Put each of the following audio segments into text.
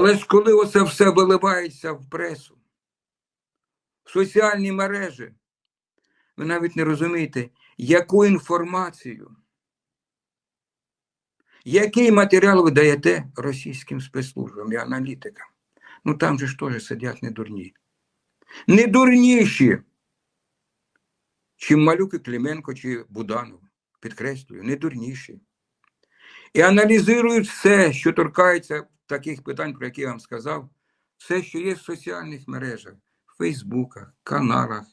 Але ж коли оце все виливається в пресу, в соціальні мережі, ви навіть не розумієте, яку інформацію, який матеріал ви даєте російським спецслужбам і аналітикам. Ну там же ж теж сидять не дурні. Не дурніші, чим Малюк і Клименко чи Буданов. Підкреслюю, не дурніші. І аналізують все, що торкається таких питань, про які я вам сказав, все, що є в соціальних мережах, в Фейсбуках, каналах,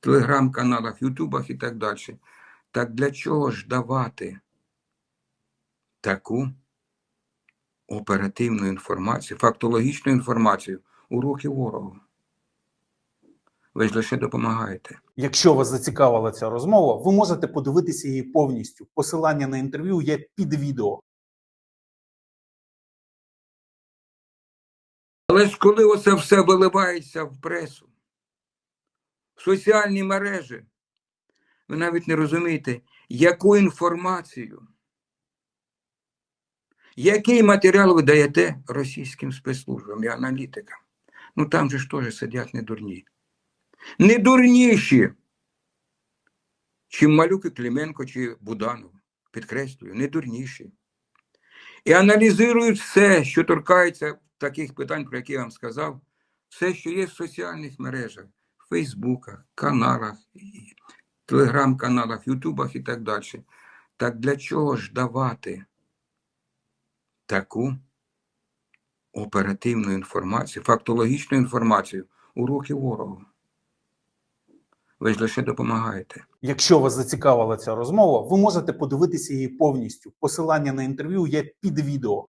телеграм-каналах, Ютубах і так далі. Так для чого ж давати таку оперативну інформацію, фактологічну інформацію у руки ворогу? Ви ж лише допомагаєте. Якщо вас зацікавила ця розмова, ви можете подивитися її повністю. Посилання на інтерв'ю є під відео. Але ж коли оце все виливається в пресу, в соціальні мережі, ви навіть не розумієте, яку інформацію, який матеріал ви даєте російським спецслужбам і аналітикам. Ну там же ж теж сидять не дурні. Не дурніші, чим Малюк і Клименко чи Буданов. Підкреслюю, не дурніші. І аналізують все, що торкається таких питань, про які я вам сказав, все, що є в соціальних мережах, Фейсбуках, каналах, телеграм-каналах, Ютубах і так далі. Так для чого ж давати таку оперативну інформацію, фактологічну інформацію у руки ворогу? Ви ж лише допомагаєте. Якщо вас зацікавила ця розмова, ви можете подивитися її повністю. Посилання на інтерв'ю є під відео.